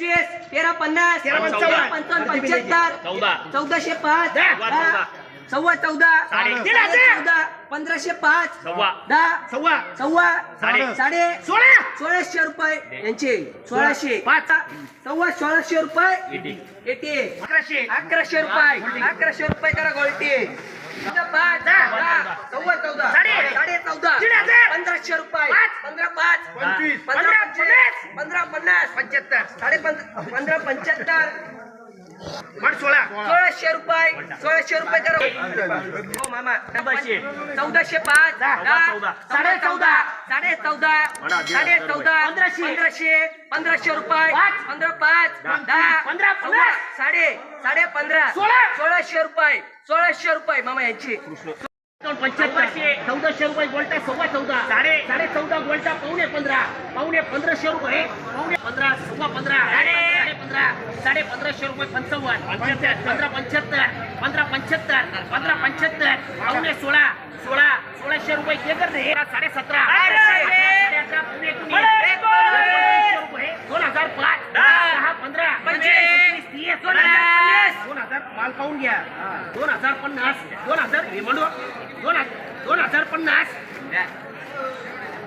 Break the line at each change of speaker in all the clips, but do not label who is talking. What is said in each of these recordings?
पंचवीस तेरा पन्नास
तेरा पंचावन्न.
पंचावन्न पंच्याहत्तर
चौदा.
चौदाशे पाच.
दहा.
सव्वा चौदा
साडे.
चौदा पंधराशे पाच
सव्वा.
दहा
सव्वा.
सव्वा
साडे.
साडे
सोळा.
सोळाशे रुपये. यांचे सोळाशे.
पाच.
सव्वा सोळाशे रुपये.
एटी.
अकराशे.
अकराशे रुपये. अकराशे रुपये करा गोल्टी. पाच दहा, सव्वा चौदा.
साडे.
साडे चौदा.
दीड हजार.
पंधराशे रुपये.
पाच.
पंधरा पाच.
पंचवीस.
पंधरा
पंधरा
पंचवीस. पंधरा पन्नास.
पंच्याहत्तर.
साडे पंध- पंधरा पंच्याहत्तर.
म्हण सोळा.
सोळाशे रुपये. सोळाशे रुपये करा हो मामा.
चौदाशे.
चौदाशे पाच. साडे चौदा. साडे चौदा. साडे चौदा. पंधराशे. पंधराशे. पंधराशे रुपये. पंधरा पाच.
दहा.
पंधरा.
साडे साडे पंधरा.
सोळा.
सोळाशे रुपये. सोळाशे रुपये मामा यांची.
पंच्याहत्तरशे चौदाशे रुपये गोल्टा सव्वा चौदा. साडे साडे चौदा गोल्टा पावणे पंधरा. पावणे पंधराशे रुपये. पावणे पंधरा सव्वा पंधरा. साडे साडे पंधरा. साडे पंधराशे रुपये पंचावन्न. पंच्याहत्तर पंधरा पंच्याहत्तर पंधरा पंच्याहत्तर पंधरा पंच्याहत्तर पावणे सोळा. सोळा सोळाशे रुपये ते कर रे साडे सतरा. साडे अकरा पावणे एकोणीस एकोणीसशे रुपये दोन हजार पाच दहा पंधरा
पंचवीस.
तीस दोन हजार पन्नास दोन हजार माल पाहून घ्या. दोन हजार पन्नास. दोन हजार हे म्हणू. दोन हजार दोन हजार पन्नास.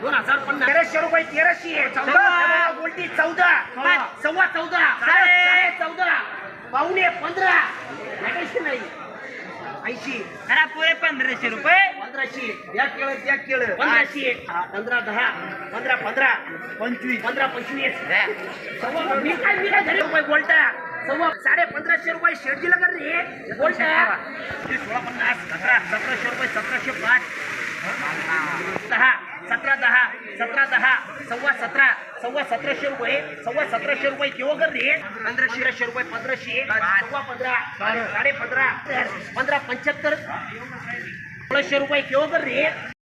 दोन हजार पन्नास. तेराशे रुपये तेराशे. चौदा. उलटी चौदा सव्वा चौदा. साडे चौदा. पावणे पंधरा. नाही. ऐंशी.
जरा पुरे पंधराशे रुपये.
पंधराशे. या केळ त्या केळ. पंधराशे. पंधरा दहा. पंधरा पंधरा. पंचवीस. पंधरा पंचवीस. सव्वा मी काय मी काय झाले रुपये बोलता? सव्वा साडे पंधराशे रुपये शेडजीला कर रे सोळा पन्नास सतरा सतराशे रुपये सतराशे पाच. दहा सतरा दहा सतरा दहा सव्वा सतरा सव्वा सतराशे रुपये सव्वा सतराशे रुपये केव्हा कर रे पंधराशे रुपये पंधराशे सव्वा पंधरा साडे पंधरा पंधरा पंच्याहत्तर सोळाशे रुपये केव्हा कर रे